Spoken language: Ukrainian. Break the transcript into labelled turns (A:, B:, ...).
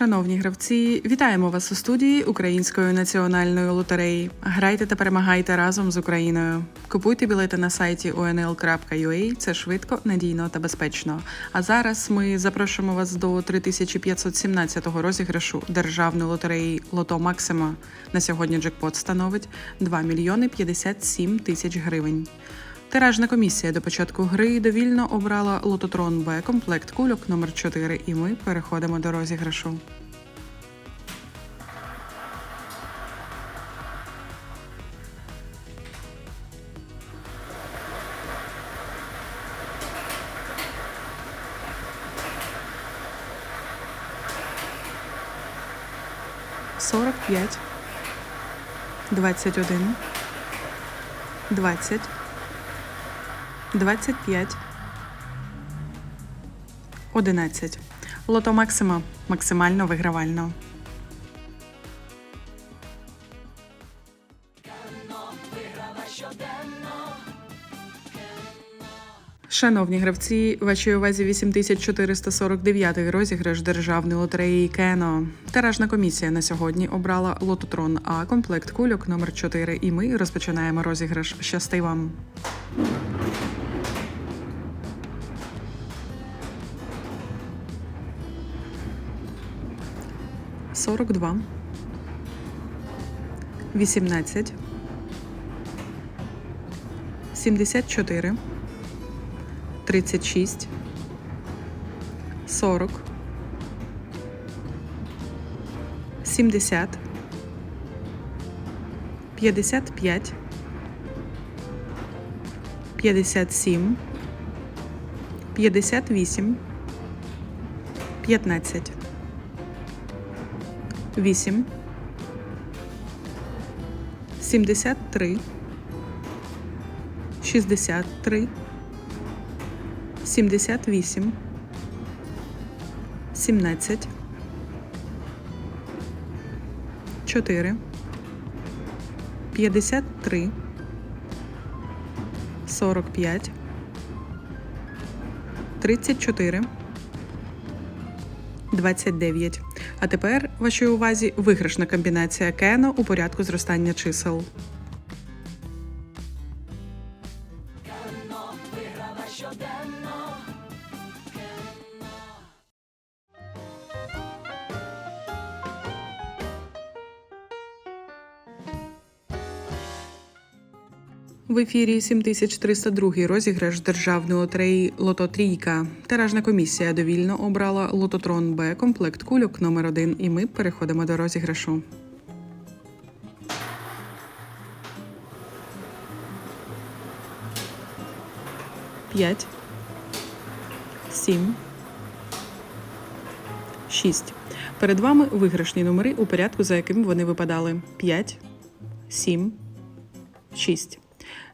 A: Шановні гравці, вітаємо вас у студії Української національної лотереї. Грайте та перемагайте разом з Україною. Купуйте білети на сайті onl.ua, Це швидко, надійно та безпечно. А зараз ми запрошуємо вас до 3517-го розіграшу державної лотереї Лото Максима. На сьогодні джекпот становить 2 мільйони 57 тисяч гривень. Тиражна комісія до початку гри довільно обрала лототрон Б комплект кульок номер 4 і ми переходимо до розіграшу. Сорок п'ять, двадцять один, двадцять. 25, 11. Лото Максима максимально вигравально. Шановні гравці, вашій увазі 8449 розіграш державної лотереї Кено. Тиражна комісія на сьогодні обрала лототрон А комплект кульок номер 4 І ми розпочинаємо розіграш. Щасти вам! Сорок два. Вісімнадцять. Сімдесят чотири. Тридцять шість. Сорок. Сімдесят. П'ятдесят 8 73 63 78 17 4 53 45 34 29. А тепер вашій увазі виграшна комбінація Кена у порядку зростання чисел. В ефірі 7302 розіграш державної лотереї Лото Трійка. Тиражна комісія довільно обрала Лототрон Б комплект кульок номер 1 і ми переходимо до розіграшу. П'ять. Сім. Шість. Перед вами виграшні номери у порядку, за яким вони випадали: 5, 7, 6.